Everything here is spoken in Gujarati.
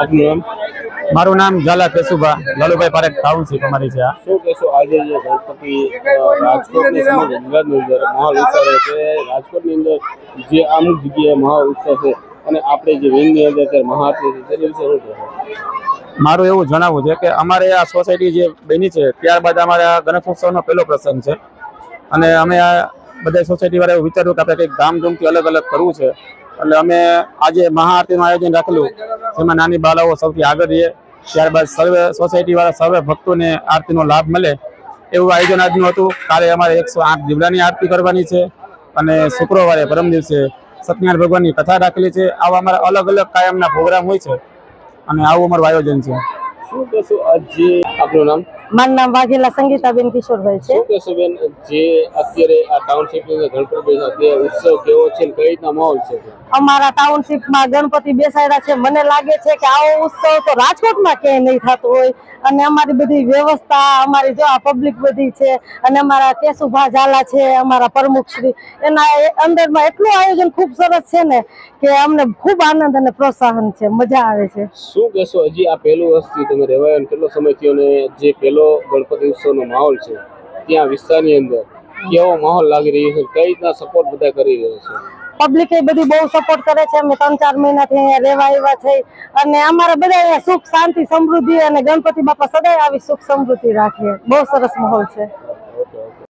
આપનું નામ મારું નામ ઝાલા કેશુભા. લાલુભાઈ પારેખ ટાઉનશીપ અમારી છે આ. શું કહેશો? આજે જે ગણપતિ રાજકોટની સમગ્ર ગુજરાતની અંદર મહાઉત્સવ છે રાજકોટની અંદર જે અમુક જગ્યાએ મહાઉત્સવ છે અને આપણે જે વિંગની અંદર અત્યારે મહાઆરતી છે તેની વિશે શું કહેશો? મારું એવું જણાવવું છે કે અમારે આ સોસાયટી જે બની છે ત્યારબાદ અમારે આ ગણેશ ઉત્સવનો પહેલો પ્રસંગ છે. અને અમે આ બધા સોસાયટી વાળા એવું વિચાર્યું કે આપણે કંઈક ધામધૂમથી અલગ અલગ કરવું છે. એટલે અમે આજે મહાઆરતીનું આયોજન રાખેલું. જેમાં નાની બાળાઓ સૌથી આગળ રહીએ ત્યારબાદ સર્વે સોસાયટી વાળા સર્વે ભક્તોને આરતીનો લાભ મળે. એવું આયોજન આજનું હતું. કાલે અમારે એકસો આઠ દીવડાની આરતી કરવાની છે અને શુક્રવારે પરમ દિવસે સત્યનારાયણ ભગવાનની કથા રાખેલી છે. આવા અમારા અલગ અલગ કાયમના પ્રોગ્રામ હોય છે અને આવું અમારું આયોજન છે. શું કહેશું આજે? આપનું નામ? મારું નામ વાઘેલા સંગીતાબેન કિશોરભાઈ છે. કિશોરબેન બેન જે અત્યારે આ ટાઉનશીપની અંદર ગણપતિ ઉત્સવ કેવો છે કઈ રીતના માહોલ છે? અમારા ટાઉનશીપમાં ગણપતિ બેસાડ્યા છે. મને લાગે છે કે આવો ઉત્સવ તો રાજકોટમાં ક્યાંય નહીં થતો હોય. અને અમારી બધી વ્યવસ્થા અમારી જો આ પબ્લિક બધી છે અને અમારા કેશુભા ઝાલા છે અમારા પ્રમુખ શ્રી એના અંદરમાં એટલું આયોજન ખૂબ સરસ છે ને કે અમને ખૂબ આનંદ અને પ્રોત્સાહન છે. મજા આવે છે. શું કહેશો હજી આ પહેલું વસ્તુ તમે રહેવાયો કેટલો સમય થયો ને જે પહેલો ગણપતિ ઉત્સવનો માહોલ છે. ત્યાં વિસ્તારની અંદર કેવો માહોલ લાગી રહ્યો છે, કઈ રીતના સપોર્ટ બધા કરી રહ્યો છે? પબ્લિક બધી બહુ સપોર્ટ કરે છે. અમે ત્રણ ચાર મહિનાથી અહીંયા રહેવા આવ્યા છે. અને અમારા બધા અહીંયા સુખ, શાંતિ, સમૃદ્ધિ અને ગણપતિ બાપા સદાય આવી સુખ, સમૃદ્ધિ રાખીએ બહુ સરસ માહોલ છે.